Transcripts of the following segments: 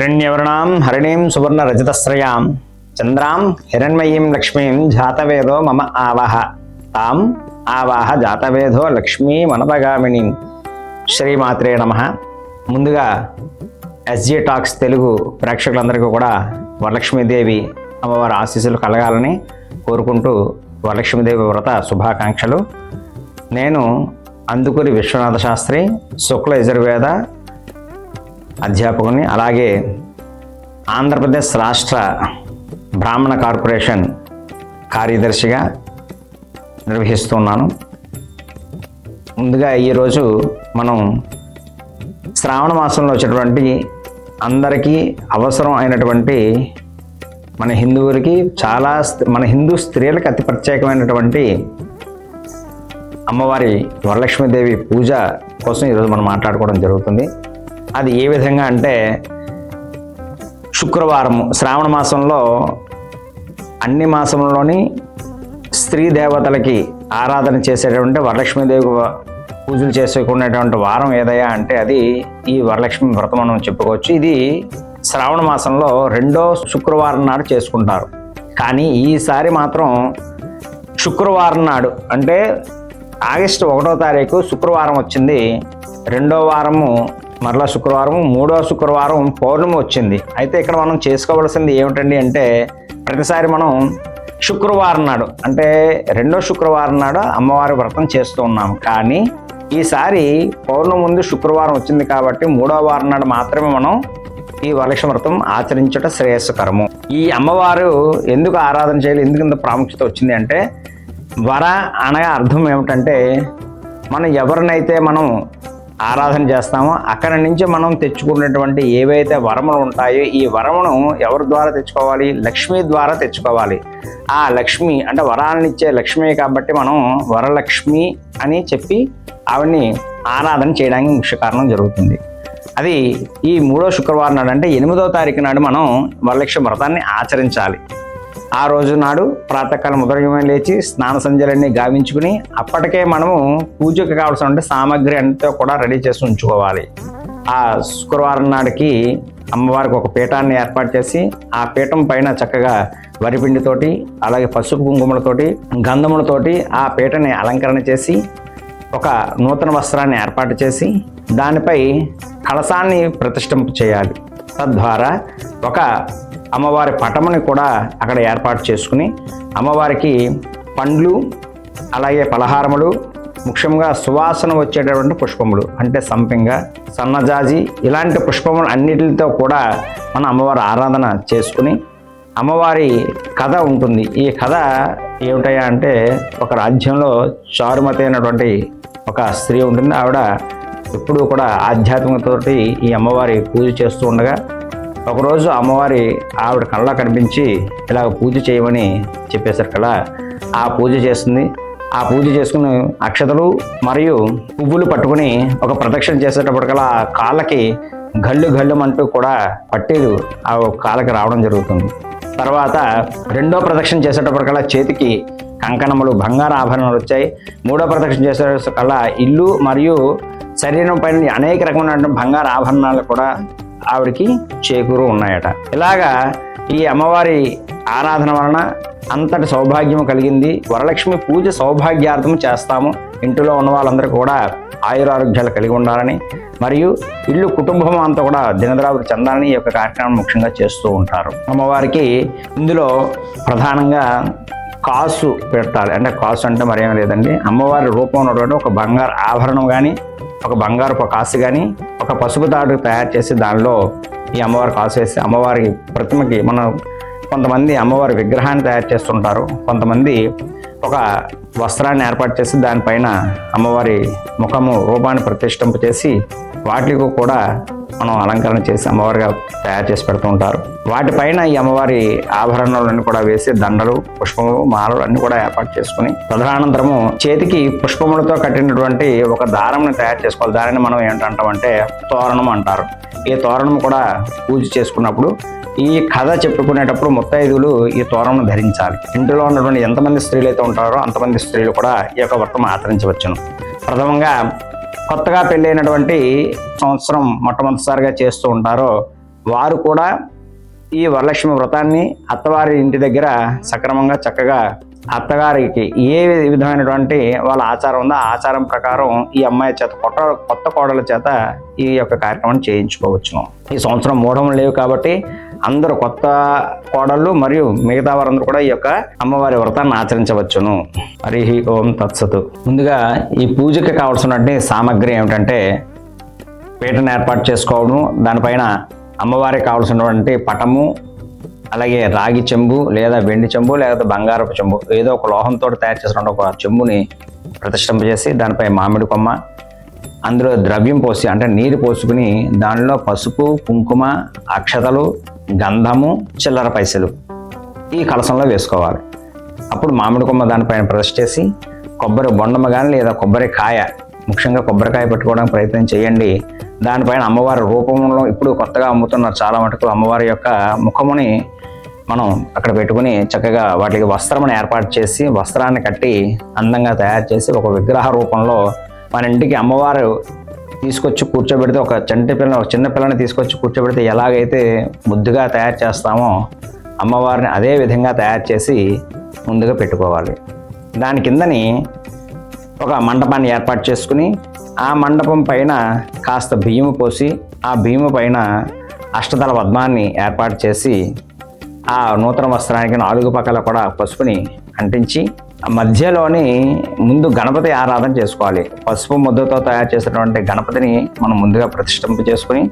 హిరణ్యవర్ణాం హరిణీం సువర్ణ రజతశ్రయాం చంద్రాం హిరణ్మయీం లక్ష్మీం జాతవేదో మమ ఆవహ తాం ఆవాహ జాతవేదో లక్ష్మీ మనపగామిని శ్రీమాత్రే నమ ముందుగా ఎస్జీ టాక్స్ తెలుగు ప్రేక్షకులందరికీ కూడా వరలక్ష్మీదేవి అమ్మవారి ఆశీస్సులు కలగాలని కోరుకుంటూ వరలక్ష్మీదేవి వ్రత శుభాకాంక్షలు. నేను అందుకుని విశ్వనాథ శాస్త్రి శుక్ల యజుర్వేద అధ్యాపకుని అలాగే ఆంధ్రప్రదేశ్ రాష్ట్ర బ్రాహ్మణ కార్పొరేషన్ కార్యదర్శిగా నిర్వహిస్తున్నాను. ముందుగా ఈరోజు మనం శ్రావణ మాసంలో వచ్చేటువంటి అందరికీ అవసరం అయినటువంటి మన హిందువులకి చాలా మన హిందూ స్త్రీలకు అతి ప్రత్యేకమైనటువంటి అమ్మవారి వరలక్ష్మీదేవి పూజ కోసం ఈరోజు మనం మాట్లాడుకోవడం జరుగుతుంది. అది ఏ విధంగా అంటే శుక్రవారం శ్రావణ మాసంలో అన్ని మాసంలోని స్త్రీ దేవతలకి ఆరాధన చేసేటటువంటి వరలక్ష్మీదేవి పూజలు చేసుకునేటువంటి వారం ఏదయ్యా అంటే అది ఈ వరలక్ష్మి వ్రతం మనం చెప్పుకోవచ్చు. ఇది శ్రావణ మాసంలో రెండో శుక్రవారం నాడు చేసుకుంటారు. కానీ ఈసారి మాత్రం శుక్రవారం నాడు అంటే ఆగస్టు ఒకటో తారీఖు శుక్రవారం వచ్చింది. రెండో వారము మరలా శుక్రవారం మూడో శుక్రవారం పౌర్ణమి వచ్చింది. అయితే ఇక్కడ మనం చేసుకోవాల్సింది ఏమిటండి అంటే ప్రతిసారి మనం శుక్రవారం నాడు అంటే రెండో శుక్రవారం నాడు అమ్మవారి వ్రతం చేస్తూ ఉన్నాం కానీ ఈసారి పౌర్ణమి ముందు శుక్రవారం వచ్చింది కాబట్టి మూడో వారం నాడు మాత్రమే మనం ఈ వరలక్ష్మి వ్రతం ఆచరించట శ్రేయస్కరము. ఈ అమ్మవారు ఎందుకు ఆరాధన చేయాలి ఎందుకు ఇంత ప్రాముఖ్యత వచ్చింది అంటే వర అనగా అర్థం ఏమిటంటే మనం ఎవరినైతే మనం ఆరాధన చేస్తామో అక్కడి నుంచి మనం తెచ్చుకున్నటువంటి ఏవైతే వరములు ఉంటాయో ఈ వరమును ఎవరి ద్వారా తెచ్చుకోవాలి? లక్ష్మి ద్వారా తెచ్చుకోవాలి. ఆ లక్ష్మి అంటే వరాలనిచ్చే లక్ష్మి కాబట్టి మనం వరలక్ష్మి అని చెప్పి ఆవిడ్ని ఆరాధన చేయడానికి ముఖ్య కారణం జరుగుతుంది. అది ఈ మూడో శుక్రవారం నాడు అంటే ఎనిమిదో తారీఖు నాడు మనం వరలక్ష్మి వ్రతాన్ని ఆచరించాలి. ఆ రోజు నాడు ప్రాతకాలం ఉదయమే లేచి స్నాన సంధ్యలన్నీ గావించుకుని అప్పటికే మనము పూజకు కావాల్సిన సామాగ్రి అంతా కూడా రెడీ చేసి ఉంచుకోవాలి. ఆ శుక్రవారం నాడికి అమ్మవారికి ఒక పీఠాన్ని ఏర్పాటు చేసి ఆ పీఠం పైన చక్కగా వరిపిండితోటి అలాగే పసుపు కుంకుమలతోటి గంధములతోటి ఆ పీటని అలంకరణ చేసి ఒక నూతన వస్త్రాన్ని ఏర్పాటు చేసి దానిపై కలసాన్ని ప్రతిష్టింప చేయాలి. తద్వారా ఒక అమ్మవారి పటముని కూడా అక్కడ ఏర్పాటు చేసుకుని అమ్మవారికి పండ్లు అలాగే పలహారములు ముఖ్యంగా సువాసన వచ్చేటటువంటి పుష్పములు అంటే సంపింగ సన్నజాజి ఇలాంటి పుష్పములు అన్నిటితో కూడా మన అమ్మవారి ఆరాధన చేసుకుని అమ్మవారి కథ ఉంటుంది. ఈ కథ ఏమిటయా అంటే ఒక రాజ్యంలో చారుమతి అయినటువంటి ఒక స్త్రీ ఉంటుంది. ఆవిడ ఎప్పుడూ కూడా ఆధ్యాత్మికతోటి ఈ అమ్మవారి పూజ చేస్తూ ఉండగా ఒకరోజు అమ్మవారి ఆవిడ కళ్ళ కనిపించి ఇలా పూజ చేయమని చెప్పేశారు కదా ఆ పూజ చేస్తుంది. ఆ పూజ చేసుకుని అక్షతలు మరియు పువ్వులు పట్టుకుని ఒక ప్రదక్షిణ చేసేటప్పటికల్లా ఆ కాళ్ళకి గళ్ళు గళ్ళమంటూ కూడా పట్టీలు ఆ కాళ్ళకి రావడం జరుగుతుంది. తర్వాత రెండో ప్రదక్షిణ చేసేటప్పటికల్లా చేతికి కంకణములు బంగారు ఆభరణాలు వచ్చాయి. మూడో ప్రదక్షిణ చేసేటప్పటికల్లా ఇల్లు మరియు శరీరం పైన అనేక రకమైన బంగారు ఆభరణాలు కూడా ఆవిడికి చేకూరు ఉన్నాయట. ఇలాగా ఈ అమ్మవారి ఆరాధన వలన అంతటి సౌభాగ్యం కలిగింది. వరలక్ష్మి పూజ సౌభాగ్యార్థం చేస్తాము. ఇంటిలో ఉన్న వాళ్ళందరూ కూడా ఆయురారోగ్యాలు కలిగి ఉండాలని మరియు ఇల్లు కుటుంబం అంతా కూడా దినద్రావులు చెందాలని ఈ యొక్క కార్యక్రమం ముఖ్యంగా చేస్తూ ఉంటారు. అమ్మవారికి ఇందులో ప్రధానంగా కాసు పెట్టాలి. అంటే కాసు అంటే మరేం లేదండి. అమ్మవారి రూపం ఉన్నటువంటి ఒక బంగారు ఆభరణం కానీ ఒక బంగారపు కాసు కానీ ఒక పసుపు తాడు తయారు చేసి దానిలో ఈ అమ్మవారి కాసు అమ్మవారి ప్రతిమకి మనం కొంతమంది అమ్మవారి విగ్రహాన్ని తయారు చేస్తుంటారు. కొంతమంది ఒక వస్త్రాన్ని ఏర్పాటు చేసి దానిపైన అమ్మవారి ముఖము రూపాన్ని ప్రతిష్ఠింప చేసి వాటికి కూడా మనం అలంకరణ చేసి అమ్మవారిగా తయారు చేసి పెడుతూ ఉంటారు. వాటిపైన ఈ అమ్మవారి ఆభరణాలన్నీ కూడా వేసి దండలు పుష్పములు మాలలు అన్ని కూడా ఏర్పాటు చేసుకుని తదనంతరము చేతికి పుష్పములతో కట్టినటువంటి ఒక దారంని తయారు చేసుకోవాలి. దానిని మనం ఏంటంటామంటే తోరణం అంటారు. ఈ తోరణం కూడా పూజ చేసుకున్నప్పుడు ఈ కథ చెప్పుకునేటప్పుడు ముత్తైదులు ఈ తోరణం ధరించాలి. ఇంటిలో ఉన్నటువంటి ఎంతమంది స్త్రీలు అయితే ఉంటారో అంతమంది స్త్రీలు కూడా ఈ యొక్క వ్రతం ఆచరించవచ్చును. ప్రథమంగా కొత్తగా పెళ్ళైనటువంటి సంవత్సరం మొట్టమొదటిసారిగా చేస్తూ ఉంటారో వారు కూడా ఈ వరలక్ష్మి వ్రతాన్ని అత్తవారి ఇంటి దగ్గర సక్రమంగా చక్కగా అత్తగారికి ఏ విధమైనటువంటి వాళ్ళ ఆచారం ఉందో ఆ ఆచారం ప్రకారం ఈ అమ్మాయి చేత కొత్త కొత్త కోడల చేత ఈ యొక్క కార్యక్రమం చేయించుకోవచ్చు ఈ సంవత్సరం మూఢములు లేవు కాబట్టి అందరూ కొత్త కోడళ్ళు మరియు మిగతా వారందరూ కూడా ఈ యొక్క అమ్మవారి వ్రతాన్ని ఆచరించవచ్చును. హరి ఓం తత్సతు. ముందుగా ఈ పూజకి కావాల్సినటువంటి సామాగ్రి ఏమిటంటే పీటను ఏర్పాటు చేసుకోవడం దానిపైన అమ్మవారికి కావాల్సినటువంటి పటము అలాగే రాగి చెంబు లేదా వెండి చెంబు లేదా బంగారపు చెంబు ఏదో ఒక లోహంతో తయారు చేసిన ఒక చెంబుని ప్రతిష్ఠింపజేసి దానిపై మామిడి కొమ్మ అందులో ద్రవ్యం పోసి అంటే నీరు పోసుకుని దానిలో పసుపు కుంకుమ అక్షతలు గంధము చిల్లర పైసలు ఈ కలసంలో వేసుకోవాలి. అప్పుడు మామిడి కొమ్మ దానిపైన ప్రతిష్ఠ చేసి కొబ్బరి బొండము కానీ లేదా కొబ్బరి కాయ ముఖ్యంగా కొబ్బరికాయ పెట్టుకోవడానికి ప్రయత్నం చేయండి. దానిపైన అమ్మవారి రూపంలో ఇప్పుడు కొత్తగా అమ్ముతున్నారు చాలా మటుకు అమ్మవారి యొక్క ముఖముని మనం అక్కడ పెట్టుకుని చక్కగా వాటికి వస్త్రమును ఏర్పాటు చేసి వస్త్రాన్ని కట్టి అందంగా తయారు చేసి ఒక విగ్రహ రూపంలో మన ఇంటికి అమ్మవారు తీసుకొచ్చి కూర్చోబెడితే ఒక చంటి పిల్ల ఒక చిన్న పిల్లని తీసుకొచ్చి కూర్చోబెడితే ఎలాగైతే ముద్దుగా తయారు చేస్తామో అమ్మవారిని అదే విధంగా తయారు చేసి ముందుగా పెట్టుకోవాలి. దాని కిందని ఒక మండపాన్ని ఏర్పాటు చేసుకుని ఆ మండపం పైన కాస్త బియ్యము పోసి ఆ బియ్యము పైన అష్టదళ పద్మాన్ని ఏర్పాటు చేసి ఆ నూతన వస్త్రానికి నాలుగు పక్కల కూడా పసుపుని అంటించి మధ్యలోని ముందు గణపతి ఆరాధన చేసుకోవాలి. పసుపు ముద్దతో తయారు చేసినటువంటి గణపతిని మనం ముందుగా ప్రతిష్ఠింప చేసుకుని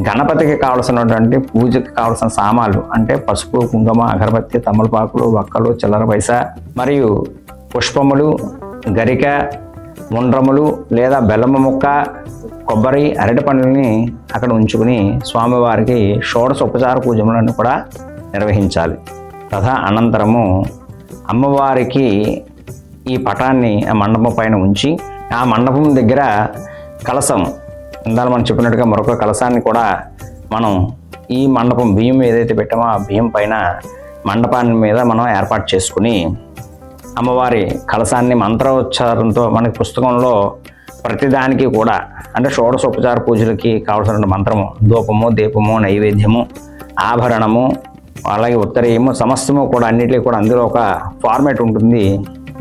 గణపతికి కావలసినటువంటి పూజకి కావలసిన సామాన్లు అంటే పసుపు కుంకుమ అగరబత్తి తమలపాకులు వక్కలు చిల్లర పైస మరియు పుష్పములు గరిక ఉండ్రములు లేదా బెల్లము ముక్క కొబ్బరి అరటి పండ్లని అక్కడ ఉంచుకుని స్వామివారికి షోడశ ఉపచార పూజములను కూడా నిర్వహించాలి. తథా అనంతరము అమ్మవారికి ఈ పటాన్ని ఆ మండపం పైన ఉంచి ఆ మండపం దగ్గర కలసం ఇందాక మనం చెప్పినట్టుగా మరొక కలసాన్ని కూడా మనం ఈ మండపం బియ్యం ఏదైతే పెట్టామో ఆ బియ్యం పైన మండపాన్ని మీద మనం ఏర్పాటు చేసుకుని అమ్మవారి కలసాన్ని మంత్రోచ్చారంతో మనకి పుస్తకంలో ప్రతిదానికి కూడా అంటే షోడశోపచార పూజలకి కావాల్సిన మంత్రము ధూపము దీపము నైవేద్యము ఆభరణము అలాగే ఉత్తర ఏమో సమస్తము కూడా అన్నిటికీ కూడా అందులో ఒక ఫార్మేట్ ఉంటుంది.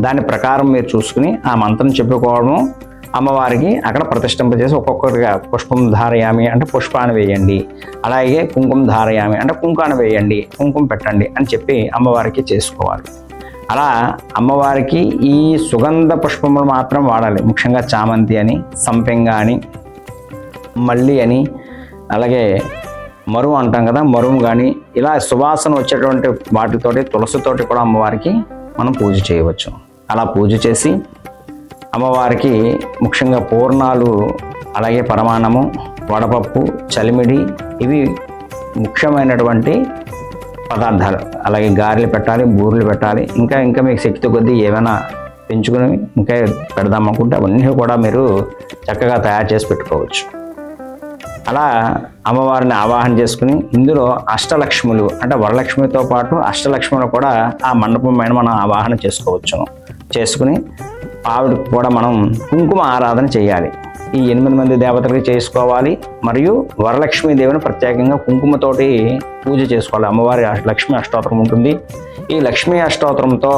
దాని ప్రకారం మీరు చూసుకుని ఆ మంత్రం చెప్పుకోవడము అమ్మవారికి అక్కడ ప్రతిష్ఠింప చేసి ఒక్కొక్కరిగా పుష్పం ధారయామి అంటే పుష్పాన్ని వేయండి. అలాగే కుంకుమ ధారయామి అంటే కుంకాన్ని వేయండి కుంకుమ పెట్టండి అని చెప్పి అమ్మవారికి చేసుకోవాలి. అలా అమ్మవారికి ఈ సుగంధ పుష్పములు మాత్రం వాడాలి. ముఖ్యంగా చామంతి అని సంపెంగ అని మల్లి అని అలాగే మరువు అంటాం కదా మరువు కానీ ఇలా సువాసన వచ్చేటువంటి వాటితోటి తులసితోటి కూడా అమ్మవారికి మనం పూజ చేయవచ్చు. అలా పూజ చేసి అమ్మవారికి ముఖ్యంగా పూర్ణాలు అలాగే పరమాన్నము వడపప్పు చలిమిడి ఇవి ముఖ్యమైనటువంటి పదార్థాలు. అలాగే గారెలు పెట్టాలి బూరెలు పెట్టాలి ఇంకా ఇంకా మీకు శక్తి కొద్దీ ఏమైనా పెంచుకుని ఇంకా పెడదాం అనుకుంటే అవన్నీ కూడా మీరు చక్కగా తయారు చేసి పెట్టుకోవచ్చు. అలా అమ్మవారిని ఆవాహన చేసుకుని ఇందులో అష్టలక్ష్ములు అంటే వరలక్ష్మితో పాటు అష్టలక్ష్ములు కూడా ఆ మండపం పైన మనం ఆవాహన చేసుకోవచ్చును. చేసుకుని ఆవిడకి కూడా మనం కుంకుమ ఆరాధన చేయాలి. ఈ ఎనిమిది మంది దేవతలకి చేసుకోవాలి మరియు వరలక్ష్మి దేవిని ప్రత్యేకంగా కుంకుమతోటి పూజ చేసుకోవాలి. అమ్మవారి లక్ష్మీ అష్టోత్తరం ఉంటుంది. ఈ లక్ష్మీ అష్టోత్తరంతో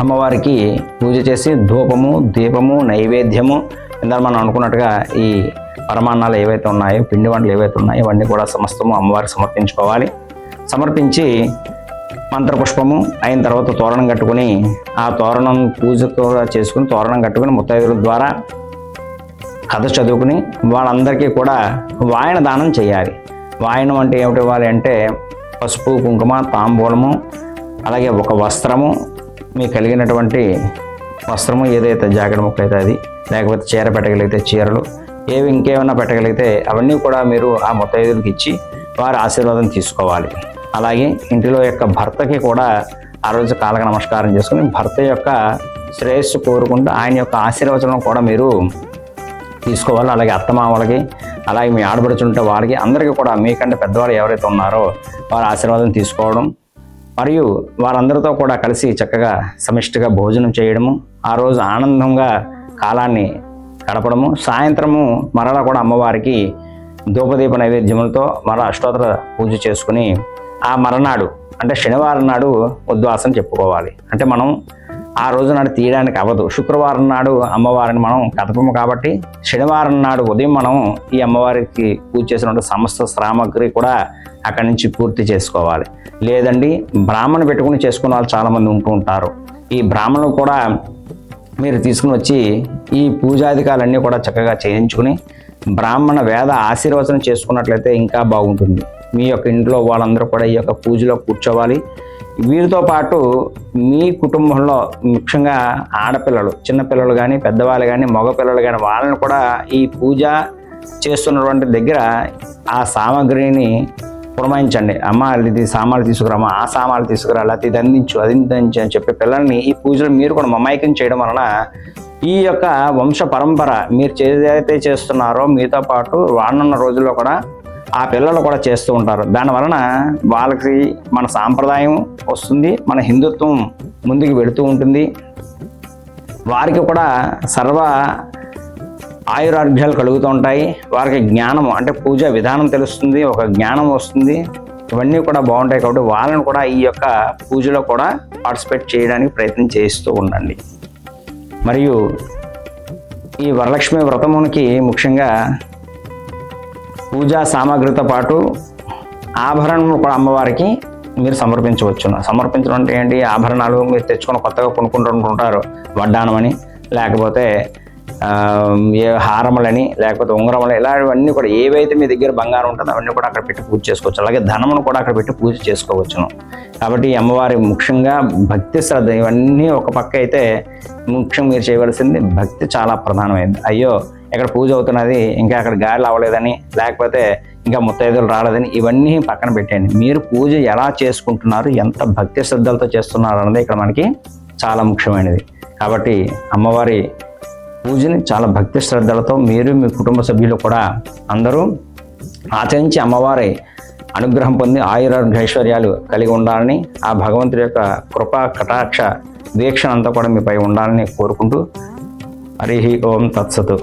అమ్మవారికి పూజ చేసి ధూపము దీపము నైవేద్యము ఇందాక మనం అనుకున్నట్టుగా ఈ పరమాన్నాలు ఏవైతే ఉన్నాయో పిండి వంటలు ఏవైతే ఉన్నాయో ఇవన్నీ కూడా సమస్తము అమ్మవారికి సమర్పించుకోవాలి. సమర్పించి మంత్రపుష్పము అయిన తర్వాత తోరణం కట్టుకుని ఆ తోరణం పూజతో చేసుకుని తోరణం కట్టుకుని ముత్తైదుల ద్వారా కథ చదువుకుని వాళ్ళందరికీ కూడా వాయన దానం చేయాలి. వాయనం అంటే ఏమిటి ఇవ్వాలి అంటే పసుపు కుంకుమ తాంబూలము అలాగే ఒక వస్త్రము మీకు కలిగినటువంటి వస్త్రము ఏదైతే జాకెట్ ముక్క అయితే అది లేకపోతే చీర పెట్టగలిగితే చీరలు ఏవి ఇంకేమైనా పెట్టగలిగితే అవన్నీ కూడా మీరు ఆ ముత్తైదులకు ఇచ్చి వారి ఆశీర్వాదం తీసుకోవాలి. అలాగే ఇంటిలో యొక్క భర్తకి కూడా ఆ రోజు కాలక నమస్కారం చేసుకుని భర్త యొక్క శ్రేయస్సు కోరుకుంటూ ఆయన యొక్క ఆశీర్వచనం కూడా మీరు తీసుకోవాలి. అలాగే అత్తమామలకి అలాగే మీ ఆడబడుచుంటే వారికి అందరికీ కూడా మీకంటే పెద్దవాళ్ళు ఎవరైతే ఉన్నారో వారి ఆశీర్వాదం తీసుకోవడం మరియు వారందరితో కూడా కలిసి చక్కగా సమిష్టిగా భోజనం చేయడము ఆ రోజు ఆనందంగా కాలాన్ని గడపడము. సాయంత్రము మరలా కూడా అమ్మవారికి ధూపదీప నైవేద్యములతో మరలా అష్టోత్తర పూజ చేసుకుని ఆ మరనాడు అంటే శనివారం నాడు ఉద్వాసం చెప్పుకోవాలి. అంటే మనం ఆ రోజు నాడు తీయడానికి అవ్వదు. శుక్రవారం నాడు అమ్మవారిని మనం కదపము కాబట్టి శనివారం నాడు ఉదయం మనం ఈ అమ్మవారికి పూజ చేసినటువంటి సమస్త సామాగ్రి కూడా అక్కడి నుంచి పూర్తి చేసుకోవాలి. లేదండి బ్రాహ్మణ పెట్టుకుని చేసుకున్న వాళ్ళు చాలామంది ఉంటూ ఉంటారు. ఈ బ్రాహ్మణులు కూడా మీరు తీసుకుని వచ్చి ఈ పూజాధికాలన్నీ కూడా చక్కగా చేయించుకుని బ్రాహ్మణ వేద ఆశీర్వచనం చేసుకున్నట్లయితే ఇంకా బాగుంటుంది. మీ యొక్క ఇంట్లో వాళ్ళందరూ కూడా ఈ యొక్క పూజలో కూర్చోవాలి. వీరితో పాటు మీ కుటుంబంలో ముఖ్యంగా ఆడపిల్లలు చిన్నపిల్లలు కానీ పెద్దవాళ్ళు కానీ మగపిల్లలు కానీ వాళ్ళని కూడా ఈ పూజ చేస్తున్నటువంటి దగ్గర ఆ సామాగ్రిని పురమాయించండి. అమ్మ ఇది సామాన్లు తీసుకురామా? ఆ సామాన్లు తీసుకురా లేకపోతే ఇది అందించు అది అందించు అని చెప్పి పిల్లల్ని ఈ పూజలు మీరు కూడా మమాయికం చేయడం వలన ఈ యొక్క వంశ పరంపర మీరు ఏదైతే చేస్తున్నారో మీతో పాటు రానున్న రోజుల్లో కూడా ఆ పిల్లలు కూడా చేస్తూ ఉంటారు. దాని వలన వాళ్ళకి మన సాంప్రదాయం వస్తుంది మన హిందుత్వం ముందుకు వెళుతూ ఉంటుంది. వారికి కూడా సర్వ ఆయురారోగ్యాలు కలుగుతూ ఉంటాయి. వారికి జ్ఞానం అంటే పూజ విధానం తెలుస్తుంది ఒక జ్ఞానం వస్తుంది. ఇవన్నీ కూడా బాగుంటాయి కాబట్టి వాళ్ళని కూడా ఈ యొక్క పూజలో కూడా పార్టిసిపేట్ చేయడానికి ప్రయత్నం చేస్తూ ఉండండి. మరియు ఈ వరలక్ష్మి వ్రతమునికి ముఖ్యంగా పూజా సామాగ్రితో పాటు ఆభరణము కూడా అమ్మవారికి మీరు సమర్పించవచ్చును సమర్పించడం అంటే ఏంటి? ఆభరణాలు మీరు తెచ్చుకొని కొత్తగా కొనుక్కుంటుంటారు వడ్డానమని లేకపోతే ఏ హారములని లేకపోతే ఉంగరములు ఇలాంటివన్నీ కూడా ఏవైతే మీ దగ్గర బంగారం ఉంటుందో అవన్నీ కూడా అక్కడ పెట్టి పూజ చేసుకోవచ్చు. అలాగే ధనమును కూడా అక్కడ పెట్టి పూజ చేసుకోవచ్చును కాబట్టి అమ్మవారి ముఖ్యంగా భక్తి శ్రద్ధ ఇవన్నీ ఒక పక్క అయితే ముఖ్యం మీరు చేయవలసింది భక్తి చాలా ప్రధానమైంది అయ్యో ఇక్కడ పూజ అవుతున్నది ఇంకా అక్కడ గాలి అవ్వలేదని లేకపోతే ఇంకా ముత్తైదులు రాలేదని ఇవన్నీ పక్కన పెట్టండి మీరు పూజ ఎలా చేసుకుంటున్నారు ఎంత భక్తి శ్రద్ధలతో చేస్తున్నారు అన్నది ఇక్కడ మనకి చాలా ముఖ్యమైనది. కాబట్టి అమ్మవారి పూజని చాలా భక్తి శ్రద్ధలతో మీరు మీ కుటుంబ సభ్యులు కూడా అందరూ ఆచరించి అమ్మవారి అనుగ్రహం పొంది ఆయురారోగ్య ఐశ్వర్యాలు కలిగి ఉండాలని ఆ భగవంతుడి యొక్క కృపా కటాక్ష వీక్షణ అంతా కూడా మీపై ఉండాలని కోరుకుంటూ హరి ఓం తత్సతు.